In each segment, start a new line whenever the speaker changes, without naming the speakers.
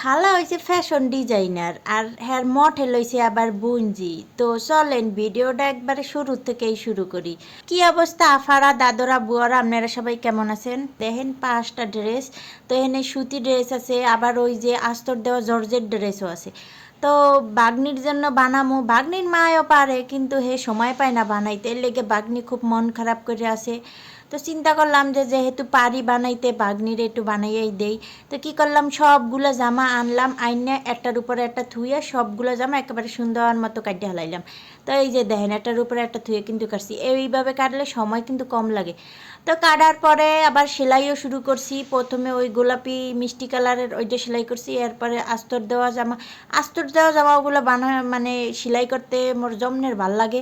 খালা হয়েছে fashion designer আর হ্যার মঠে লইছে আবার বুঞ্জি তো চলেন ভিডিওটা একবারে শুরু থেকেই শুরু করি। কি অবস্থা আফারা, দাদরা, বুয়ারা, আপনারা সবাই কেমন আছেন? দেখেন পাঁচটা ড্রেস তো এখানে সুতি ড্রেস আছে, আবার ওই যে আস্তর দেওয়া জর্জের ড্রেসও আছে। তো বাগনির জন্য বানামো। বাগনির মায়ও পারে, কিন্তু হে সময় পায় না বানাইতে। এর লেগে বাগনি খুব মন খারাপ করে আছে। তো চিন্তা করলাম যে যেহেতু পারি বানাইতে, বাগনির একটু বানাইয়াই দেই, তো কি করলাম, সবগুলো জামা আনলাম, আইনে একটার উপরে একটা থুয়ে সবগুলো জামা একেবারে সুন্দর মতো কাটতে হালাইলাম তো এই যে দেখেন, একটার উপরে একটা থুয়ে কিন্তু কাটছি। এইভাবে কাটলে সময় কিন্তু কম লাগে। তো কাটার পরে আবার সেলাইও শুরু করছি। প্রথমে ওই গোলাপি মিষ্টি কালারের ওইটা সেলাই করছি, এরপরে আস্তর দেওয়া জামা। আস্তর দেওয়া জামাগুলো বানা মানে সেলাই করতে মোর জমনের ভালো লাগে।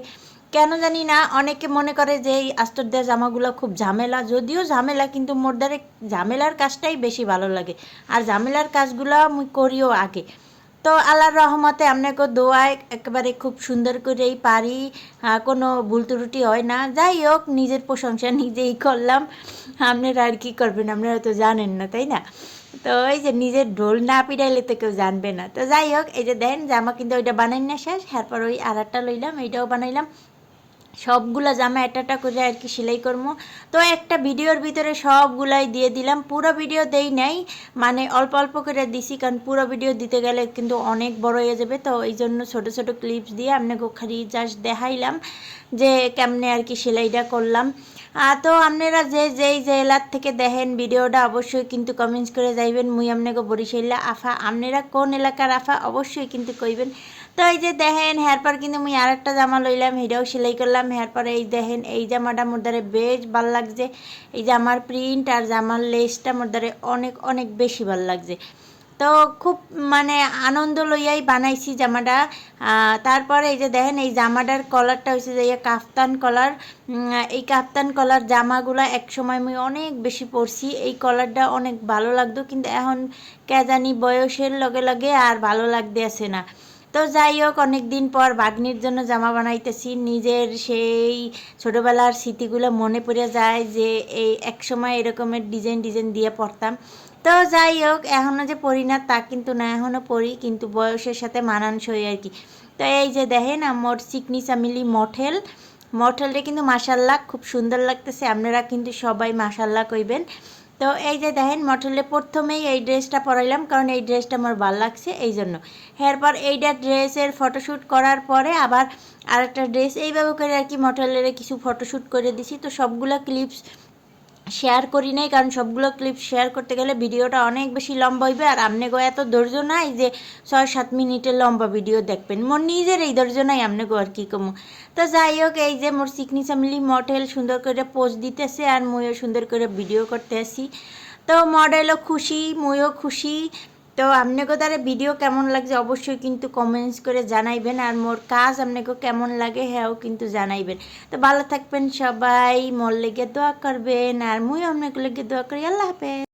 কেন জানি না, অনেকে মনে করে যে এই আস্তর দেওয়া জামাগুলো খুব ঝামেলা, যদিও ঝামেলা কিন্তু মোর দ্বারে ঝামেলার কাজটাই বেশি ভালো লাগে। আর ঝামেলার কাজগুলো আমি করিও আগে। তো আল্লাহর রহমতে আপনাকে দোয়ায় একেবারে খুব সুন্দর করেই পারি কোনো ভুল ত্রুটি হয় না। যাই হোক, নিজের প্রশংসা নিজেই করলাম। আপনারা আর কি করবেন, আপনারা তো জানেন না, তাই না? তো এই যে নিজের ঢোল না পিড়াইলে তো কেউ জানবে না। তো যাই হোক, এই যে দেন, জামা কিন্তু ওইটা বানাই না শেষ, এরপর ওই আর একটা লইলাম, এইটাও বানাইলাম। সবগুলা জামা একটা একটা করে আর কি সেলাই করব। তো একটা ভিডিওর ভিতরে সবগুলাই দিয়ে দিলাম। পুরো ভিডিও দেই নাই মানে অল্প অল্প করে দিছি, কারণ পুরো ভিডিও দিতে গেলে কিন্তু অনেক বড় হয়ে যাবে। তো এই জন্য ছোটো ছোটো ক্লিপস দিয়ে আপনাকে খালি জাস্ট দেখাইলাম যে কেমনে আর কি সেলাইটা করলাম। তো আপনারা যে যেই জেলার থেকে দেখেন ভিডিওটা, অবশ্যই কিন্তু কমেন্টস করে যাইবেন। মুই আপনাকে বরিশাইলা, আফা, আপনারা কোন এলাকার আফা, অবশ্যই কিন্তু কইবেন। তো এই যে দেখেন এরপর কিন্তু মুই আর একটা জামা লইলাম, এটাও সেলাই করলাম। হেয়ার পরে এই দেখেন, এই জামাটা মোর দ্বারে বেশ ভালো লাগছে। এই জামার প্রিন্ট আর জামার লেসটা মোর দ্বারে অনেক অনেক বেশি ভালো লাগছে। তো খুব মানে আনন্দ লইয়াই বানাইছি জামাটা। তারপরে এই যে দেখেন, এই জামাটার কলারটা হয়েছে যে কাফতান কলার এই কাফতান কলার জামাগুলো এক সময় আমি অনেক বেশি পরছি। এই কলারটা অনেক ভালো লাগতো, কিন্তু এখন কে জানি বয়সের লগে লগে আর ভালো লাগতে আসে না। তো যাই হোক অনেক দিন পর বাগনির জন্য জামা বানাইতেছি। নিজের সেই ছোটোবেলার স্মৃতিগুলো মনে পড়ে যায় যে এই এক সময় এরকমের ডিজাইন ডিজাইন দিয়ে পড়তাম তো যাই হোক এখনও যে পড়ি না তা কিন্তু না এখনও পড়ি কিন্তু বয়সের সাথে মানানসই আর কি। তো এই যে দেখেন, আমার চিকনি চামিলি মঠেল। মঠেলটা কিন্তু মাসাল্লাহ খুব সুন্দর লাগতেছে, আপনারা কিন্তু সবাই মাসাল্লাহ কইবেন। তো এই যে দেখেন মঠলে প্রথমেই এই ড্রেসটা পরাইলাম, কারণ এই ড্রেসটা আমার ভালো লাগছে এই জন্য। এরপর এইটা ড্রেসের ফটোশ্যুট করার পরে আবার আরেকটা ড্রেস, এইভাবে করে আর কি মঠলের কিছু ফটোশ্যুট করে দিছি। তো সবগুলো ক্লিপস শেয়ার করি নাই, কারণ সবগুলো ক্লিপ শেয়ার করতে গেলে ভিডিওটা অনেক বেশি লম্বা হইবে, আর আপনি গো এত ধৈর্য নাই যে ছয় সাত মিনিটের লম্বা ভিডিও দেখবেন। মোর নিজের এই ধৈর্য নাই আপনি গো আর কি কমু। তো যাই হোক, এই যে মোর সিকনি চামলি মডেল সুন্দর করে পোস্ট দিতেছে, আর ময়ও সুন্দর করে ভিডিও করতে আসি তো মডেলও খুশি ময়ও খুশি তো আপনাকে তারা ভিডিও কেমন লাগছে অবশ্যই কিন্তু কমেন্টস করে জানাইবেন, আর মোর কাজ আপনাকে কেমন লাগে হ্যাঁও কিন্তু জানাইবেন। তো ভালো থাকবেন সবাই, মোর লেগে দোয়া করবেন, আর মুই আপনাকে লেগে দোয়া করি, আল্লাহ হাফেজ।